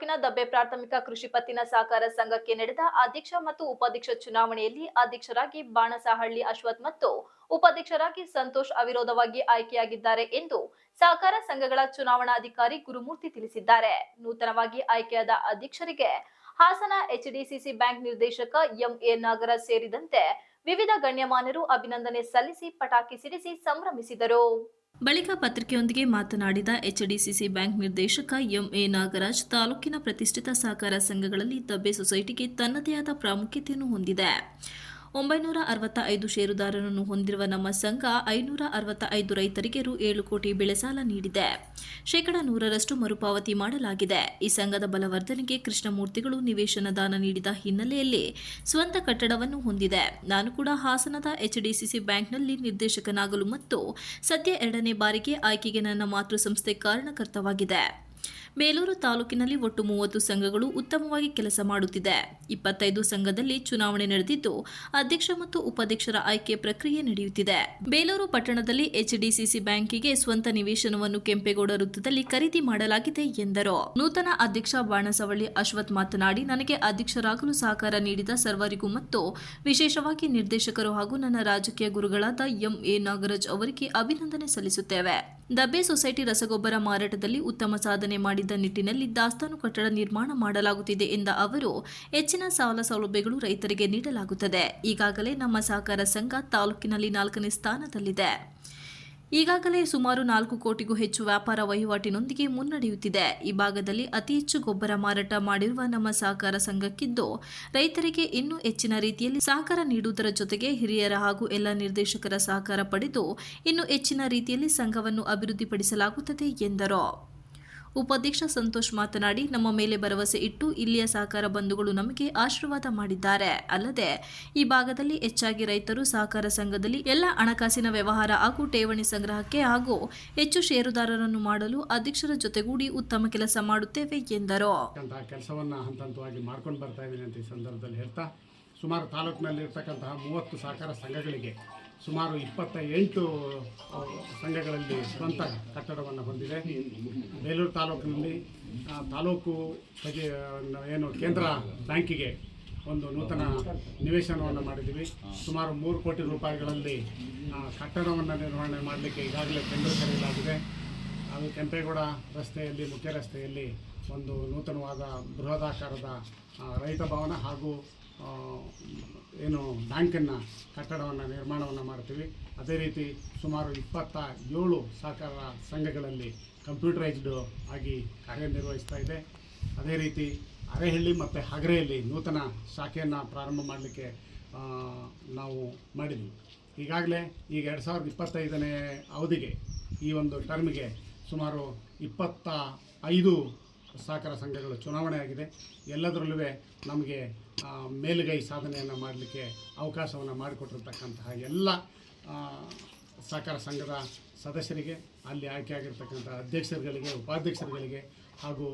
ತಾಲೂಕಿನ ದಬ್ಬೆ ಪ್ರಾಥಮಿಕ ಕೃಷಿ ಪತ್ತಿನ ಸಹಕಾರ ಸಂಘಕ್ಕೆ ನಡೆದ ಅಧ್ಯಕ್ಷ ಮತ್ತು ಉಪಾಧ್ಯಕ್ಷ ಚುನಾವಣೆಯಲ್ಲಿ ಅಧ್ಯಕ್ಷರಾಗಿ ಬಾಣಸಹಳ್ಳಿ ಅಶ್ವಥ್ ಮತ್ತು ಉಪಾಧ್ಯಕ್ಷರಾಗಿ ಸಂತೋಷ್ ಅವಿರೋಧವಾಗಿ ಆಯ್ಕೆಯಾಗಿದ್ದಾರೆ ಎಂದು ಸಹಕಾರ ಸಂಘಗಳ ಚುನಾವಣಾಧಿಕಾರಿ ಗುರುಮೂರ್ತಿ ತಿಳಿಸಿದ್ದಾರೆ. ನೂತನವಾಗಿ ಆಯ್ಕೆಯಾದ ಅಧ್ಯಕ್ಷರಿಗೆ ಹಾಸನ ಎಚ್ಡಿಸಿಸಿ ಬ್ಯಾಂಕ್ ನಿರ್ದೇಶಕ ಎಂಎ ನಾಗರಾಜ್ ಸೇರಿದಂತೆ ವಿವಿಧ ಗಣ್ಯಮಾನ್ಯರು ಅಭಿನಂದನೆ ಸಲ್ಲಿಸಿ ಪಟಾಕಿ ಸಿಡಿಸಿ ಸಂಭ್ರಮಿಸಿದರು. ಬಳಿಕ ಪತ್ರಿಕೆಯೊಂದಿಗೆ ಮಾತನಾಡಿದ ಎಚ್ಡಿಸಿಸಿ ಬ್ಯಾಂಕ್ ನಿರ್ದೇಶಕ ಎಂಎ ನಾಗರಾಜ್, ತಾಲೂಕಿನ ಪ್ರತಿಷ್ಠಿತ ಸಹಕಾರ ಸಂಘಗಳಲ್ಲಿ ದಬ್ಬೆ ಸೊಸೈಟಿಗೆ ತನ್ನದೇ ಆದ ಪ್ರಾಮುಖ್ಯತೆಯನ್ನು ಹೊಂದಿದೆ. ಒಂಬೈನೂರ ಅರವತ್ತ ಐದು ಷೇರುದಾರರನ್ನು ಹೊಂದಿರುವ ನಮ್ಮ ಸಂಘ ಐನೂರ ಅರವತ್ತ ಐದು ರೈತರಿಗೆ ರು ಏಳು ಕೋಟಿ ಬೆಳೆ ಸಾಲ ನೀಡಿದೆ. ಶೇಕಡ ನೂರರಷ್ಟು ಮರುಪಾವತಿ ಮಾಡಲಾಗಿದೆ. ಈ ಸಂಘದ ಬಲವರ್ಧನೆಗೆ ಕೃಷ್ಣಮೂರ್ತಿಗಳು ನಿವೇಶನ ದಾನ ನೀಡಿದ ಹಿನ್ನೆಲೆಯಲ್ಲಿ ಸ್ವಂತ ಕಟ್ಟಡವನ್ನು ಹೊಂದಿದೆ. ನಾನು ಕೂಡ ಹಾಸನದ ಎಚ್ಡಿಸಿಸಿ ಬ್ಯಾಂಕ್ನಲ್ಲಿ ನಿರ್ದೇಶಕನಾಗಲು ಮತ್ತು ಸದ್ಯ ಎರಡನೇ ಬಾರಿಗೆ ಆಯ್ಕೆಗೆ ನನ್ನ ಮಾತೃಸಂಸ್ಥೆ ಕಾರಣಕರ್ತವಾಗಿದೆ. ಬೇಲೂರು ತಾಲೂಕಿನಲ್ಲಿ ಒಟ್ಟು ಮೂವತ್ತು ಸಂಘಗಳು ಉತ್ತಮವಾಗಿ ಕೆಲಸ ಮಾಡುತ್ತಿದೆ. ಇಪ್ಪತ್ತೈದು ಸಂಘದಲ್ಲಿ ಚುನಾವಣೆ ನಡೆದಿದ್ದು, ಅಧ್ಯಕ್ಷ ಮತ್ತು ಉಪಾಧ್ಯಕ್ಷರ ಆಯ್ಕೆ ಪ್ರಕ್ರಿಯೆ ನಡೆಯುತ್ತಿದೆ. ಬೇಲೂರು ಪಟ್ಟಣದಲ್ಲಿ ಎಚ್ಡಿಸಿಸಿ ಬ್ಯಾಂಕಿಗೆ ಸ್ವಂತ ನಿವೇಶನವನ್ನು ಕೆಂಪೇಗೌಡ ವೃತ್ತದಲ್ಲಿ ಖರೀದಿ ಮಾಡಲಾಗಿದೆ ಎಂದರು. ನೂತನ ಅಧ್ಯಕ್ಷ ಬಾಣಸವಳ್ಳಿ ಅಶ್ವಥ್ ಮಾತನಾಡಿ, ನನಗೆ ಅಧ್ಯಕ್ಷರಾಗಲು ಸಹಕಾರ ನೀಡಿದ ಸರ್ವರಿಗೂ ಮತ್ತು ವಿಶೇಷವಾಗಿ ನಿರ್ದೇಶಕರು ಹಾಗೂ ನನ್ನ ರಾಜಕೀಯ ಗುರುಗಳಾದ ಎಂ. ಎ. ನಾಗರಾಜ್ ಅವರಿಗೆ ಅಭಿನಂದನೆ ಸಲ್ಲಿಸುತ್ತೇವೆ. ದಬ್ಬೆ ಸೊಸೈಟಿ ರಸಗೊಬ್ಬರ ಮಾರಾಟದಲ್ಲಿ ಉತ್ತಮ ಸಾಧನೆ ಮಾಡಿದ್ದ ನಿಟ್ಟಿನಲ್ಲಿ ದಾಸ್ತಾನು ಕಟ್ಟಡ ನಿರ್ಮಾಣ ಮಾಡಲಾಗುತ್ತಿದೆ ಎಂದ ಅವರು, ಹೆಚ್ಚಿನ ಸಾಲ ಸೌಲಭ್ಯಗಳು ರೈತರಿಗೆ ನೀಡಲಾಗುತ್ತದೆ. ಈಗಾಗಲೇ ನಮ್ಮ ಸಹಕಾರ ಸಂಘ ತಾಲೂಕಿನಲ್ಲಿ ನಾಲ್ಕನೇ ಸ್ಥಾನದಲ್ಲಿದೆ. ಈಗಾಗಲೇ ಸುಮಾರು ನಾಲ್ಕು ಕೋಟಿಗೂ ಹೆಚ್ಚು ವ್ಯಾಪಾರ ವಹಿವಾಟಿನೊಂದಿಗೆ ಮುನ್ನಡೆಯುತ್ತಿದೆ. ಈ ಭಾಗದಲ್ಲಿ ಅತಿ ಹೆಚ್ಚು ಗೊಬ್ಬರ ಮಾರಾಟ ಮಾಡಿರುವ ನಮ್ಮ ಸಹಕಾರ ಸಂಘಕ್ಕಿದ್ದು ರೈತರಿಗೆ ಇನ್ನೂ ಹೆಚ್ಚಿನ ರೀತಿಯಲ್ಲಿ ಸಹಕಾರ ನೀಡುವುದರ ಜೊತೆಗೆ ಹಿರಿಯರ ಹಾಗೂ ಎಲ್ಲ ನಿರ್ದೇಶಕರ ಸಹಕಾರ ಪಡೆದು ಇನ್ನೂ ಹೆಚ್ಚಿನ ರೀತಿಯಲ್ಲಿ ಸಂಘವನ್ನು ಅಭಿವೃದ್ಧಿಪಡಿಸಲಾಗುತ್ತದೆ ಎಂದರು. ಉಪಾಧ್ಯಕ್ಷ ಸಂತೋಷ್ ಮಾತನಾಡಿ, ನಮ್ಮ ಮೇಲೆ ಭರವಸೆ ಇಟ್ಟು ಇಲ್ಲಿಯ ಸಹಕಾರ ಬಂಧುಗಳು ನಮಗೆ ಆಶೀರ್ವಾದ ಮಾಡಿದ್ದಾರೆ. ಅಲ್ಲದೆ, ಈ ಭಾಗದಲ್ಲಿ ಹೆಚ್ಚಾಗಿ ರೈತರು ಸಹಕಾರ ಸಂಘದಲ್ಲಿ ಎಲ್ಲ ಹಣಕಾಸಿನ ವ್ಯವಹಾರ ಹಾಗೂ ಠೇವಣಿ ಸಂಗ್ರಹಕ್ಕೆ ಹಾಗೂ ಹೆಚ್ಚು ಷೇರುದಾರರನ್ನು ಮಾಡಲು ಅಧ್ಯಕ್ಷರ ಜೊತೆಗೂಡಿ ಉತ್ತಮ ಕೆಲಸ ಮಾಡುತ್ತೇವೆ ಎಂದರು. ಮಾಡ್ಕೊಂಡು ಸಂದರ್ಭದಲ್ಲಿ ಹೇಳ್ತಾ, ಸುಮಾರು ತಾಲೂಕಿನಲ್ಲಿರ್ತಕ್ಕಂತಹ ಮೂವತ್ತು ಸಹಕಾರ ಸಂಘಗಳಿಗೆ ಸುಮಾರು ಇಪ್ಪತ್ತ ಎಂಟು ಸಂಘಗಳಲ್ಲಿ ಸ್ವಂತ ಕಟ್ಟಡವನ್ನು ಹೊಂದಿದೆ. ಬೇಲೂರು ತಾಲೂಕಿನಲ್ಲಿ ತಾಲೂಕು ಏನು ಕೇಂದ್ರ ಬ್ಯಾಂಕಿಗೆ ಒಂದು ನೂತನ ನಿವೇಶನವನ್ನು ಮಾಡಿದ್ದೀವಿ. ಸುಮಾರು ಮೂರು ಕೋಟಿ ರೂಪಾಯಿಗಳಲ್ಲಿ ಕಟ್ಟಡವನ್ನು ನಿರ್ವಹಣೆ ಮಾಡಲಿಕ್ಕೆ ಈಗಾಗಲೇ ಟೆಂಡರ್ ಕರೆಯಲಾಗಿದೆ ಅದು ಕೆಂಪೇಗೌಡ ರಸ್ತೆಯಲ್ಲಿ, ಮುಖ್ಯ ರಸ್ತೆಯಲ್ಲಿ ಒಂದು ನೂತನವಾದ ಬೃಹದಾಕಾರದ ರೈತ ಭವನ ಹಾಗೂ ಏನು ಬ್ಯಾಂಕನ್ನು ಕಟ್ಟಡವನ್ನು ನಿರ್ಮಾಣವನ್ನು ಮಾಡ್ತೀವಿ. ಅದೇ ರೀತಿ ಸುಮಾರು ಇಪ್ಪತ್ತ ಏಳು ಸಹಕಾರ ಸಂಘಗಳಲ್ಲಿ ಕಂಪ್ಯೂಟರೈಸ್ಡ್ ಆಗಿ ಕಾರ್ಯನಿರ್ವಹಿಸ್ತಾ ಇದೆ. ಅದೇ ರೀತಿ ಅರೆಹಳ್ಳಿ ಮತ್ತು ಹಗರೆಯಲ್ಲಿ ನೂತನ ಶಾಖೆಯನ್ನು ಪ್ರಾರಂಭ ಮಾಡಲಿಕ್ಕೆ ನಾವು ಮಾಡಿದ್ವಿ. ಈಗಾಗಲೇ ಈಗ ಎರಡು ಸಾವಿರದ ಇಪ್ಪತ್ತೈದನೇ ಅವಧಿಗೆ ಈ ಒಂದು ಟರ್ಮಿಗೆ ಸುಮಾರು ಇಪ್ಪತ್ತ ಐದು ಸಹಕಾರ ಸಂಘಗಳು ಚುನಾವಣೆ ಆಗಿದೆ. ಎಲ್ಲದರಲ್ಲೂ ನಮಗೆ ಮೇಲುಗೈ ಸಾಧನೆಯನ್ನು ಮಾಡಲಿಕ್ಕೆ ಅವಕಾಶವನ್ನು ಮಾಡಿಕೊಟ್ಟಿರ್ತಕ್ಕಂತಹ ಎಲ್ಲ ಸಹಕಾರ ಸಂಘದ ಸದಸ್ಯರಿಗೆ, ಅಲ್ಲಿ ಆಯ್ಕೆಯಾಗಿರ್ತಕ್ಕಂಥ ಅಧ್ಯಕ್ಷರುಗಳಿಗೆ, ಉಪಾಧ್ಯಕ್ಷರುಗಳಿಗೆ ಹಾಗೂ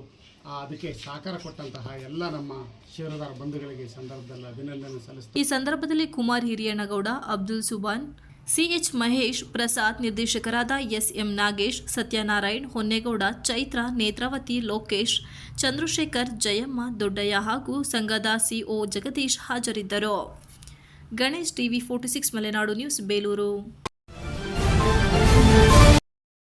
ಅದಕ್ಕೆ ಸಹಕಾರ ಕೊಟ್ಟಂತಹ ಎಲ್ಲ ನಮ್ಮ ಷೇರುದಾರ ಬಂಧುಗಳಿಗೆ ಸಂದರ್ಭದಲ್ಲಿ ಅಭಿನಂದನೆ ಸಲ್ಲಿಸ್ತಾ ಈ ಸಂದರ್ಭದಲ್ಲಿ ಕುಮಾರ್ ಹಿರಿಯಣ್ಣಗೌಡ ಅಬ್ದುಲ್ ಸುಬಾನ್ ಸಿಎಚ್ ಮಹೇಶ್ ಪ್ರಸಾದ್ ನಿರ್ದೇಶಕರಾದ ಎಸ್ ಎಂ ನಾಗೇಶ್, ಸತ್ಯನಾರಾಯಣ್, ಹೊನ್ನೇಗೌಡ, ಚೈತ್ರ, ನೇತ್ರಾವತಿ, ಲೋಕೇಶ್, ಚಂದ್ರಶೇಖರ್, ಜಯಮ್ಮ, ದೊಡ್ಡಯ್ಯ ಹಾಗೂ ಸಂಘದ ಸಿಒ ಜಗದೀಶ್ ಹಾಜರಿದ್ದರು. Ganesh TV forty six, Malenadu news, Belur.